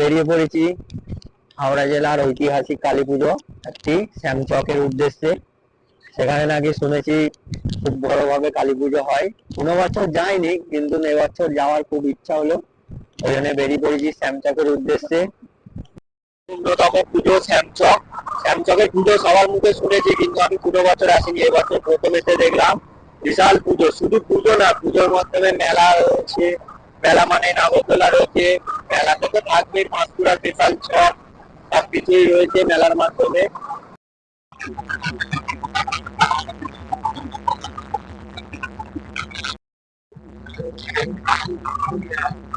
বেরিয়ে পড়েছি? হাওড়া জেলার ঐতিহাসিক কালী পুজো, একটি শ্যামচকের উদ্দেশ্যে। সেখানে নাকি শুনেছি খুব বড়ভাবে কালী পুজো হয়। কোনো বছর যায়নি কিন্তু এবছর যাওয়ার খুব ইচ্ছা হলো। ওই জন্য বেরিয়ে পড়েছি শ্যামচকের উদ্দেশ্যে। ন্যূনতম পুজো শ্যামচক শ্যামচকের পুজো সবার মুখে শুনেছি, কিন্তু আমি কোনো বছর আসিনি, এবছর প্রথম এসে দেখলাম। বিশাল পুজো, শুধু পুজো না, পুজোর মাধ্যমে মেলা রয়েছে। মেলা মানে নাগরদোলা রয়েছে। মেলা তো থাকবে পাঁচকুড়ার বিশাল চক সব কিছুই রয়েছে মেলার মাধ্যমে। Thank you.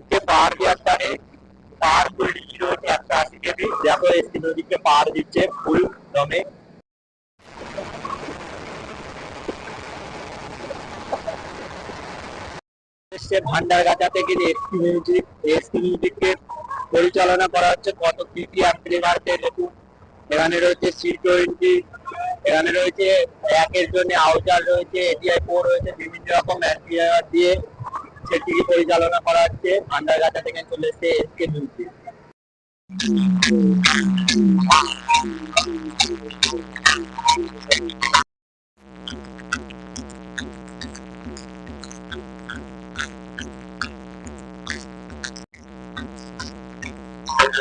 के पार भी आता है, पार पुल डिची रोड के आसपास के भी जहाँ पर इसकी नदी के पार नीचे पुल हमें দমে সে ভান্ডারগাছা থেকে মিউজিক এসপি মিউজিককে পরিচালনা করা হচ্ছে কত কি কি অ্যাম্পলিফায়ারতে দেখুন, এখানে রয়েছে সি টোয়েন্টি এখানে রয়েছে একের জন্য আউটার রয়েছে এটিআই ফোর রয়েছে, বিভিন্ন রকম অ্যাম্পলিফায়ার দিয়ে সেটিকে পরিচালনা করা হচ্ছে। ভান্ডার ভান্ডারগাছা থেকে চলে এসছে এসকে মিউজিক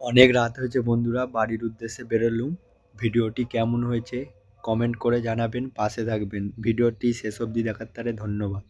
অনেক রাত হয়েছে বন্ধুরা, বাড়ির উদ্দেশ্যে বেরোলুম। ভিডিওটি কেমন হয়েছে কমেন্ট করে জানাবেন, পাশে থাকবেন। ভিডিওটি শেষ অবধি দেখার তারে ধন্যবাদ।